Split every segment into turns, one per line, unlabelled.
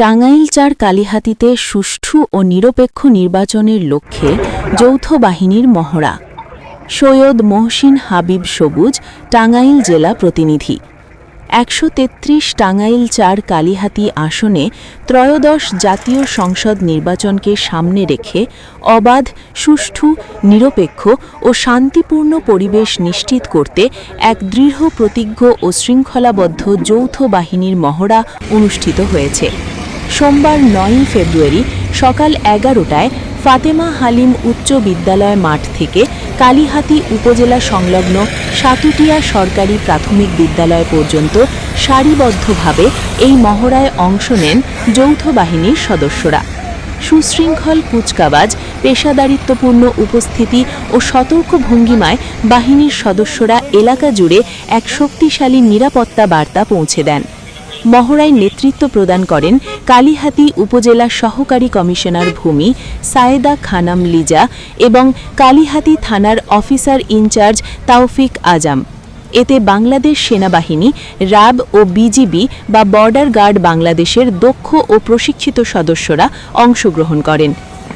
টাঙ্গাইলচার কালিহাতিতে সুষ্ঠু ও নিরপেক্ষ নির্বাচনের লক্ষ্যে যৌথ বাহিনীর মহড়া। সৈয়দ মহসিন হাবিব সবুজ, টাঙ্গাইল জেলা প্রতিনিধি। একশো তেত্রিশ টাঙ্গাইল চার কালিহাতি আসনে ত্রয়োদশ জাতীয় সংসদ নির্বাচনকে সামনে রেখে অবাধ, সুষ্ঠু, নিরপেক্ষ ও শান্তিপূর্ণ পরিবেশ নিশ্চিত করতে এক দৃঢ় প্রতিজ্ঞ ও শৃঙ্খলাবদ্ধ যৌথ বাহিনীর মহড়া অনুষ্ঠিত হয়েছে। সোমবার নয়ই ফেব্রুয়ারি সকাল এগারোটায় ফাতেমা হালিম উচ্চ বিদ্যালয় মাঠ থেকে কালিহাতি উপজেলা সংলগ্ন সাতুটিয়া সরকারি প্রাথমিক বিদ্যালয় পর্যন্ত সারিবদ্ধভাবে এই মহড়ায় অংশ নেন যৌথ বাহিনীর সদস্যরা। সুশৃঙ্খল কুচকাবাজ পেশাদারিত্বপূর্ণ উপস্থিতি ও সতর্ক ভঙ্গিমায় বাহিনীর সদস্যরা এলাকা জুড়ে এক শক্তিশালী নিরাপত্তা বার্তা পৌঁছে দেন। মহড়ায় নেতৃত্ব প্রদান করেন কালিহাতি উপজেলা সহকারী কমিশনার ভূমি সায়েদা খানাম লিজা এবং কালিহাতি থানার অফিসার ইনচার্জ তাওফিক আজাম। এতে বাংলাদেশ সেনাবাহিনী র্যাব ও বিজিবি বা বর্ডার গার্ড বাংলাদেশের দক্ষ ও প্রশিক্ষিত সদস্যরা অংশগ্রহণ করেন।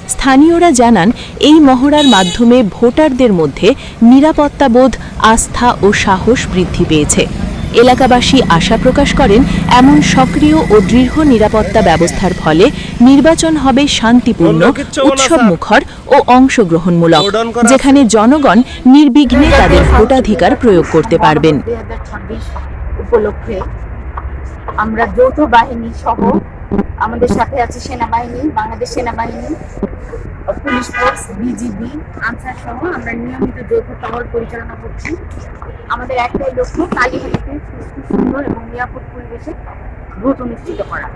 স্থানীয়রা জানান, এই মহড়ার মাধ্যমে ভোটারদের মধ্যে নিরাপত্তাবোধ, আস্থা ও সাহস বৃদ্ধি পেয়েছে। এলাকাবাসী আশা প্রকাশ করেন এমন সক্রিয় ও দৃঢ় নিরাপত্তা ব্যবস্থার ফলে নির্বাচন হবে শান্তিপূর্ণ উৎসব মুখর ও অংশগ্রহণমূলক যেখানে জনগণ নির্বিঘ্নে তাদের ভোটাধিকার প্রয়োগ করতে পারবেন।
উপলক্ষে আমরা যৌথ বাহিনী সহ আমাদের সাথে আছে সেনাবাহিনী বাংলাদেশ সেনাবাহিনী পুলিশ ফোর্স বিজিবি আনসার সহ আমরা নিয়মিত যৌথ টহল পরিচালনা করছি। আমাদের একটাই লক্ষ্য কালীহাটিতে সুস্থ সুন্দর এবং নিরাপদ পরিবেশে ভোট অনুষ্ঠিত করা।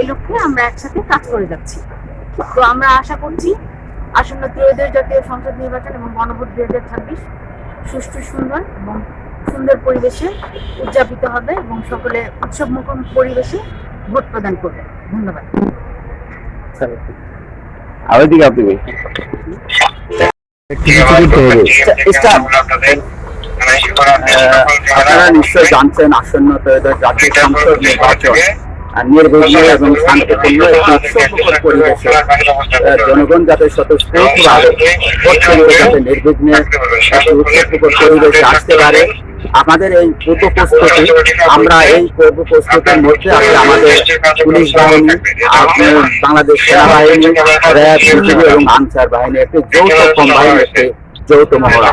এই লক্ষ্যে আমরা একসাথে কাজ করে যাচ্ছি। তো আমরা আশা করছি, আসন্ন ত্রয়োদশ জাতীয় সংসদ নির্বাচন এবং গণভোট দুই হাজার ছাব্বিশ সুষ্ঠু, সুন্দর এবং সুন্দর পরিবেশে উদযাপিত হবে এবং সকলে উৎসবমুখর পরিবেশে ভোট প্রদান করবে। ধন্যবাদ।
আবার দিকে আপনি
আপনারা নিশ্চয় জানছেন আসন্ন জাতীয় সংসদ নির্বাচন আর নির্বিঘ্ন এবং শান্তিপূর্ণ একটি উৎসবমুখর পরিবেশে জনগণ যাতে স্বতঃস্ফূর্তভাবে নির্বিঘ্নে একটি উৎসবমুখর পরিবেশে আসতে পারে। আমাদের এই পূর্ব প্রস্তুতি, আমরা এই পূর্ব প্রস্তুতির মধ্যে আছে আমাদের পুলিশ বাহিনী বাংলাদেশ সেনাবাহিনী, র্যাব এবং আনসার বাহিনী, একটি যৌথ কম্বাইন একটি যৌথ মহড়া।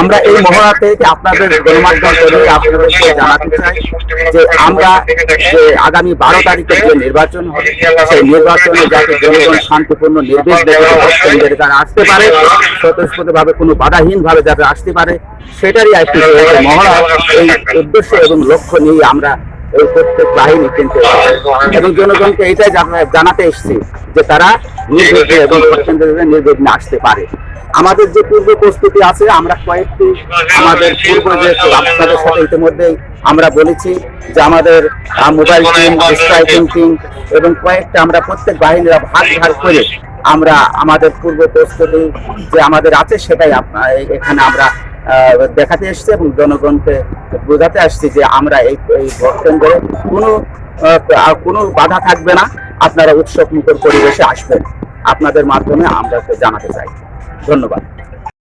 আমরা এই মহড়া থেকে আপনাদের গণমাধ্যম কর্মী আপনাদেরকে জানাতে চাই যে আমরা যে আগামী বারো তারিখে যে নির্বাচন হবে, সেই নির্বাচনে যাতে জনগণ শান্তিপূর্ণ, নির্বিঘ্নে ভোট কেন্দ্রে তারা আসতে পারে স্বতঃস্ফূর্ত ভাবে কোনো বাধাহীন ভাবে যাতে আসতে পারে সেটারই যৌথ মহড়া এই উদ্দেশ্য এবং লক্ষ্য নিয়ে আমরা এই প্রত্যেক বাহিনী কিন্তু এবং জনগণকে এটাই জানাতে এসেছি যে তারা নির্বিঘ্নে এবং ভোট নির্বিঘ্নে আসতে পারে। আমাদের যে পূর্ব প্রস্তুতি আছে আমরা কয়েকটি আমাদের পূর্ব যে আপনাদের সাথে ইতিমধ্যেই আমরা বলেছি যে আমাদের মোবাইল টিম স্ট্রাইকিং টিম এবং কয়েকটা আমরা প্রত্যেক বাহিনীরা ভাগ ভাগ করে আমরা আমাদের পূর্ব প্রস্তুতি যে আমাদের আছে সেটাই এখানে আমরা দেখাতে এসছি এবং জনগণকে বোঝাতে আসছি যে আমরা এই এই ভোট কেন্দ্রে কোনো কোনো বাধা থাকবে না। আপনারা উৎসব মুখর পরিবেশে আসবেন। আপনাদের মাধ্যমে আমরা জানাতে চাই। ধন্যবাদ।